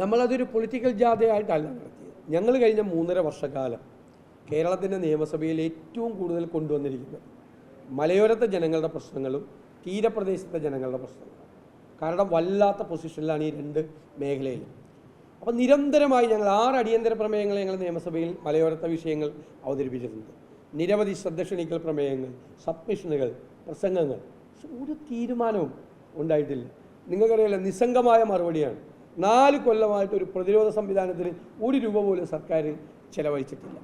നമ്മളതൊരു political ജാഥയായിട്ടല്ല നടത്തിയത്. ഞങ്ങൾ കഴിഞ്ഞ മൂന്നര വർഷക്കാലം കേരളത്തിന്റെ നിയമസഭയിൽ ഏറ്റവും കൂടുതൽ കൊണ്ടുവന്നിരിക്കുന്നത് മലയോരത്തെ ജനങ്ങളുടെ പ്രശ്നങ്ങളും തീരപ്രദേശത്തെ ജനങ്ങളുടെ പ്രശ്നങ്ങളും. കാരണം വല്ലാത്ത പൊസിഷനിലാണ് ഈ രണ്ട് മേഖലയിലും. അപ്പോൾ നിരന്തരമായി ഞങ്ങൾ ആറ് അടിയന്തര പ്രമേയങ്ങളെ ഞങ്ങൾ നിയമസഭയിൽ മലയോരത്തെ വിഷയങ്ങൾ അവതരിപ്പിച്ചിട്ടുണ്ട്. നിരവധി ശ്രദ്ധക്ഷണിക്കൽ പ്രമേയങ്ങൾ സബ്മിഷനുകൾ പ്രസംഗങ്ങൾ. ഒരു തീരുമാനവും ഉണ്ടായിട്ടില്ല. നിങ്ങൾക്കറിയില്ല നിസ്സംഗമായ മറുപടിയാണ്. നാല് കൊല്ലമായിട്ട് ഒരു പ്രതിരോധ സംവിധാനത്തിന് ഒരു രൂപ പോലും സർക്കാർ ചെലവഴിച്ചിട്ടില്ല.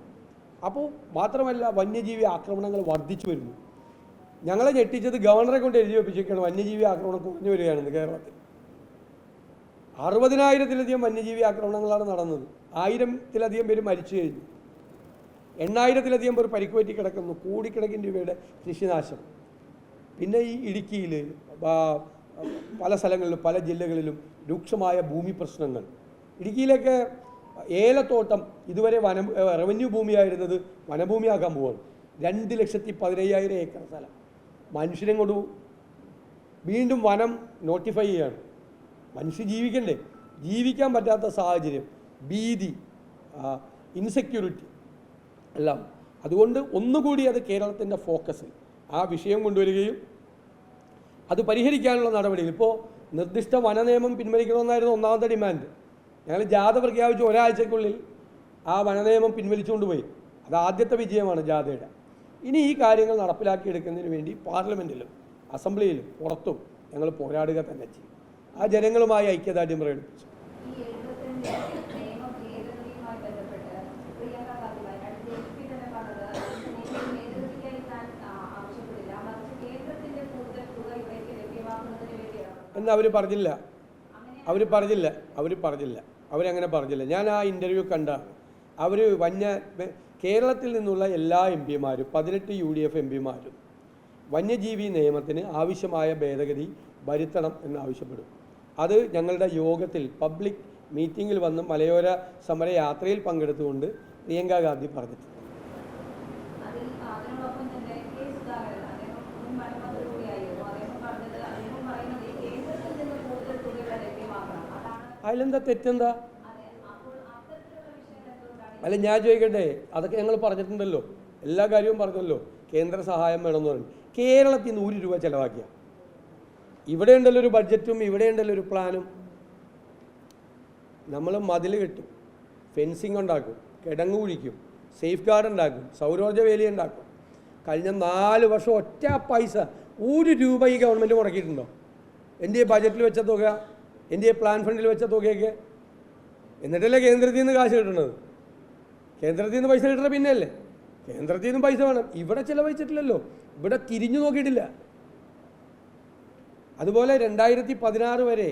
അപ്പോൾ മാത്രമല്ല വന്യജീവി ആക്രമണങ്ങൾ വർദ്ധിച്ചു വരുന്നു. ഞങ്ങളെ ഞെട്ടിച്ചത് ഗവർണറെ കൊണ്ട് എഴുതി വെപ്പിച്ചിരിക്കുകയാണ് വന്യജീവി ആക്രമണം കുറഞ്ഞു വരികയാണെന്ന് കേരളത്തിൽ. അറുപതിനായിരത്തിലധികം വന്യജീവി ആക്രമണങ്ങളാണ് നടന്നത്. ആയിരത്തിലധികം പേര് മരിച്ചു കഴിഞ്ഞു. എണ്ണായിരത്തിലധികം പേർ പരിക്കുപറ്റി കിടക്കുന്നു. കോടിക്കണക്കിന് രൂപയുടെ കൃഷിനാശം. പിന്നെ ഈ ഇടുക്കിയിൽ പല സ്ഥലങ്ങളിലും പല ജില്ലകളിലും രൂക്ഷമായ ഭൂമി പ്രശ്നങ്ങൾ. ഇടുക്കിയിലൊക്കെ ഏലത്തോട്ടം ഇതുവരെ വനം റവന്യൂ ഭൂമിയായിരുന്നത് വനഭൂമിയാകാൻ പോവാണ്. രണ്ട് ലക്ഷത്തി പതിനയ്യായിരം ഏക്കർ സ്ഥലം. മനുഷ്യരെ കൊണ്ട് വീണ്ടും വനം നോട്ടിഫൈ ചെയ്യാണ്. മനുഷ്യ ജീവിക്കണ്ടേ? ജീവിക്കാൻ പറ്റാത്ത സാഹചര്യം. ഭീതി ഇൻസെക്യൂരിറ്റി എല്ലാം. അതുകൊണ്ട് ഒന്നുകൂടി അത് കേരളത്തിന്റെ ഫോക്കസ് ആ വിഷയം കൊണ്ടുവരികയും അത് പരിഹരിക്കാനുള്ള നടപടികൾ. ഇപ്പോൾ നിർദ്ദിഷ്ട വനനിയമം പിൻവലിക്കണമെന്നായിരുന്നു ഒന്നാമത്തെ ഡിമാൻഡ് ഞങ്ങൾ ജാഥ പ്രഖ്യാപിച്ച് ഒരാഴ്ചക്കുള്ളിൽ ആ വനനിയമം പിൻവലിച്ചുകൊണ്ട് പോയി അത് ആദ്യത്തെ വിജയമാണ് ജാഥയുടെ. ഇനി ഈ കാര്യങ്ങൾ നടപ്പിലാക്കിയെടുക്കുന്നതിന് വേണ്ടി പാർലമെന്റിലും അസംബ്ലിയിലും പുറത്തും ഞങ്ങൾ പോരാടുക തന്നെ ചെയ്യും. ആ ജനങ്ങളുമായി ഐക്യദാർഢ്യം പ്രകടിപ്പിച്ചു. എന്ന് അവർ പറഞ്ഞില്ല. അവർ പറഞ്ഞില്ല. അവർ പറഞ്ഞില്ല. അവരങ്ങനെ പറഞ്ഞില്ല. ഞാൻ ആ ഇന്റർവ്യൂ കണ്ടാണ് അവർ വന്യ കേരളത്തിൽ നിന്നുള്ള എല്ലാ എം പിമാരും പതിനെട്ട് യു ഡി എഫ് എം പിമാരും വന്യജീവി നിയമത്തിന് ആവശ്യമായ ഭേദഗതി വരുത്തണം എന്ന് ആവശ്യപ്പെടും അത് ഞങ്ങളുടെ യോഗത്തിൽ പബ്ലിക് മീറ്റിങ്ങിൽ വന്ന് മലയോര സമര യാത്രയിൽ പങ്കെടുത്തുകൊണ്ട് പ്രിയങ്ക ഗാന്ധി പറഞ്ഞിട്ടുണ്ട്. അതിലെന്താ തെറ്റെന്താ? അല്ല ഞാൻ ചോദിക്കട്ടെ അതൊക്കെ ഞങ്ങൾ പറഞ്ഞിട്ടുണ്ടല്ലോ. എല്ലാ കാര്യവും പറഞ്ഞല്ലോ. കേന്ദ്ര സഹായം വേണമെന്ന് പറഞ്ഞു. കേരളത്തിൽ ഒരു രൂപ ചിലവാക്കിയ. ഇവിടെ ഉണ്ടല്ലോ ഒരു ബഡ്ജറ്റും ഇവിടെ ഉണ്ടല്ലോ ഒരു പ്ലാനും നമ്മൾ മതിൽ കെട്ടും ഫെൻസിങ് ഉണ്ടാക്കും കിടങ്ങ് കുഴിക്കും സേഫ് ഗാർഡ് ഉണ്ടാക്കും സൗരോർജ വേലി ഉണ്ടാക്കും. കഴിഞ്ഞ നാല് വർഷം ഒറ്റ പൈസ ഒരു രൂപ ഈ ഗവൺമെന്റ് മുടക്കിയിട്ടുണ്ടോ? എന്റെ ബജറ്റിൽ വെച്ച തുക? എന്റെ പ്ലാൻ ഫണ്ടിൽ വെച്ച തുകയൊക്കെ? എന്നിട്ടല്ലേ കേന്ദ്രത്തിൽ നിന്ന് കാശ് കിട്ടുന്നത് കേന്ദ്രത്തിൽ നിന്ന് പൈസ കിട്ടുന്നത് പിന്നെയല്ലേ? കേന്ദ്രത്തിൽ നിന്നും പൈസ വേണം. ഇവിടെ ചിലവഴിച്ചിട്ടില്ലല്ലോ. ഇവിടെ തിരിഞ്ഞു നോക്കിയിട്ടില്ല. അതുപോലെ രണ്ടായിരത്തി പതിനാറ് വരെ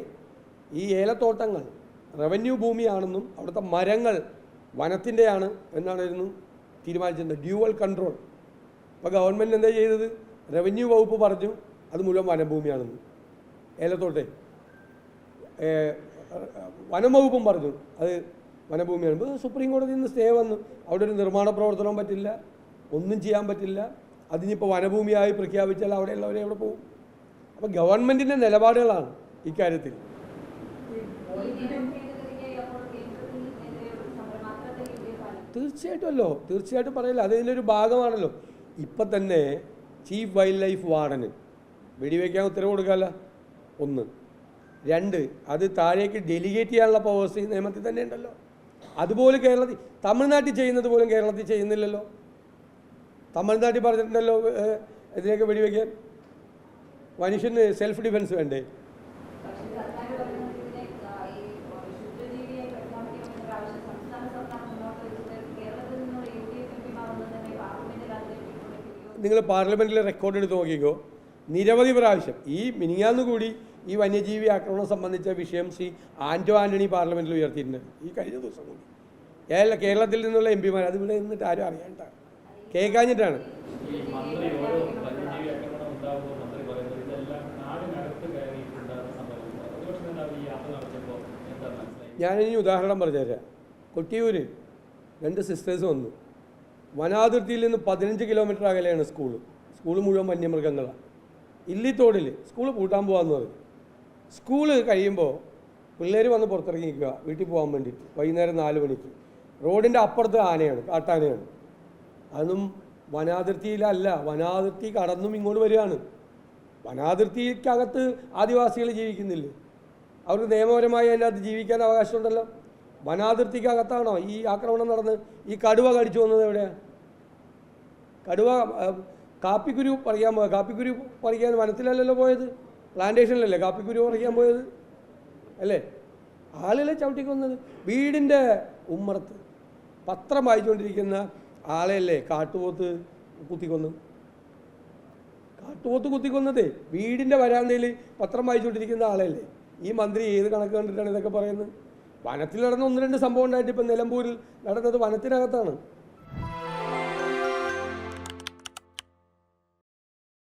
ഈ ഏലത്തോട്ടങ്ങൾ റവന്യൂ ഭൂമിയാണെന്നും അവിടുത്തെ മരങ്ങൾ വനത്തിന്റെയാണ് എന്നാണായിരുന്നു തീരുമാനിച്ചിട്ടുണ്ട്. ഡ്യൂവൽ കൺട്രോൾ അപ്പോൾ ഗവൺമെന്റ് എന്താ ചെയ്തത്? റവന്യൂ വകുപ്പ് പറഞ്ഞു അത് മുഴുവൻ വനഭൂമിയാണെന്ന്. ഏലത്തോട്ടെ. വനം വകുപ്പും പറഞ്ഞു. അത് വനഭൂമി വരുമ്പോൾ സുപ്രീം കോടതിയിൽ നിന്ന് സ്റ്റേ വന്നു. അവിടെ ഒരു നിർമ്മാണ പ്രവർത്തനവും പറ്റില്ല. ഒന്നും ചെയ്യാൻ പറ്റില്ല. അതിനിപ്പോൾ വനഭൂമിയായി പ്രഖ്യാപിച്ചാൽ അവിടെയുള്ളവരെ എവിടെ പോകും? അപ്പോൾ ഗവൺമെന്റിന്റെ നിലപാടുകളാണ് ഇക്കാര്യത്തിൽ തീർച്ചയായിട്ടും അല്ലോ. തീർച്ചയായിട്ടും പറയില്ല. അത് ഇതിന്റെ ഒരു ഭാഗമാണല്ലോ. ഇപ്പം തന്നെ ചീഫ് വൈൽഡ് ലൈഫ് വാർഡന് വെടിവെക്കാൻ ഉത്തരവ് കൊടുക്കാമല്ല ഒന്ന്. രണ്ട് അത് താഴേക്ക് ഡെലിഗേറ്റ് ചെയ്യാനുള്ള പവേഴ്സ് ഈ നിയമത്തിൽ തന്നെ ഉണ്ടല്ലോ. അതുപോലെ കേരളത്തിൽ തമിഴ്നാട്ടിൽ ചെയ്യുന്നത് പോലും കേരളത്തിൽ ചെയ്യുന്നില്ലല്ലോ. തമിഴ്നാട്ടിൽ പറഞ്ഞിട്ടുണ്ടല്ലോ ഇതിനൊക്കെ വെടിവെക്കാൻ. മനുഷ്യന് സെൽഫ് ഡിഫെൻസ് വേണ്ടേ? നിങ്ങൾ പാർലമെന്റിലെ റെക്കോർഡ് എടുത്ത് നോക്കിക്കോ. നിരവധി പ്രാവശ്യം ഈ മിനിങ്ങാന്ന് കൂടി ഈ വന്യജീവി ആക്രമണം സംബന്ധിച്ച വിഷയം ശ്രീ ആന്റോ ആന്റണി പാർലമെന്റിൽ ഉയർത്തിയിട്ടുണ്ട്. ഈ കഴിഞ്ഞ ദിവസം കൂടി. കേരള കേരളത്തിൽ നിന്നുള്ള എം പിമാർ അത് ഇവിടെ നിന്നിട്ട് ആരും അറിയാണ്ട? കേൾക്കാഞ്ഞിട്ടാണ്. ഞാനിനി ഉദാഹരണം പറഞ്ഞുതരാം. കൊട്ടിയൂർ രണ്ട് സിസ്റ്റേഴ്സ് വന്നു. വനാതിർത്തിയിൽ നിന്ന് പതിനഞ്ച് കിലോമീറ്റർ അകലെയാണ് സ്കൂൾ സ്കൂൾ മുഴുവൻ വന്യമൃഗങ്ങളാണ് ഇല്ലിത്തോടിൽ സ്കൂൾ പൂട്ടാൻ പോകാമെന്ന് പറയും സ്കൂൾ കഴിയുമ്പോൾ പിള്ളേർ വന്ന് പുറത്തിറങ്ങി നിൽക്കുക. വീട്ടിൽ പോകാൻ വേണ്ടിയിട്ട്. വൈകുന്നേരം നാല് മണിക്ക്. റോഡിന്റെ അപ്പുറത്ത് ആനയാണ് കാട്ടാനയാണ്. അതൊന്നും വനാതിർത്തിയിലല്ല. വനാതിർത്തി കടന്നും ഇങ്ങോട്ട് വരികയാണ്. വനാതിർത്തിക്കകത്ത് ആദിവാസികൾ ജീവിക്കുന്നില്ലേ? അവർക്ക് നിയമപരമായി അതിനകത്ത് ജീവിക്കാൻ അവകാശമുണ്ടല്ലോ. വനാതിർത്തിക്കകത്താണോ ഈ ആക്രമണം നടന്ന്? ഈ കടുവ കടിച്ചു വന്നത് എവിടെയാണ് കടുവ കാപ്പിക്കുരു പറിക്കാൻ പോയത് കാപ്പിക്കുരു പറിക്കാൻ വനത്തിലല്ലല്ലോ പോയത്? പ്ലാന്റേഷനിലല്ലേ? കാപ്പിക്കുരു പറിക്കാൻ പോയത്? അല്ലേ? ആളുകളെ ചവിട്ടിക്കൊന്നത്? വീടിന്റെ ഉമ്മറത്ത് പത്രം വായിച്ചുകൊണ്ടിരിക്കുന്ന ആളെയല്ലേ കാട്ടുപോത്ത് കുത്തിക്കൊന്നു? കാട്ടുപോത്ത് കുത്തിക്കൊന്നതേ വീടിന്റെ വരാന്തയിൽ പത്രം വായിച്ചുകൊണ്ടിരിക്കുന്ന ആളല്ലേ ഈ മന്ത്രി ഏത് കണക്ക് കണ്ടിട്ടാണ് ഇതൊക്കെ പറയുന്നത്? വനത്തിൽ നടന്ന ഒന്ന് രണ്ട് സംഭവം ഉണ്ടായിട്ട് ഇപ്പം നിലമ്പൂരിൽ നടന്നത് വനത്തിനകത്താണ്.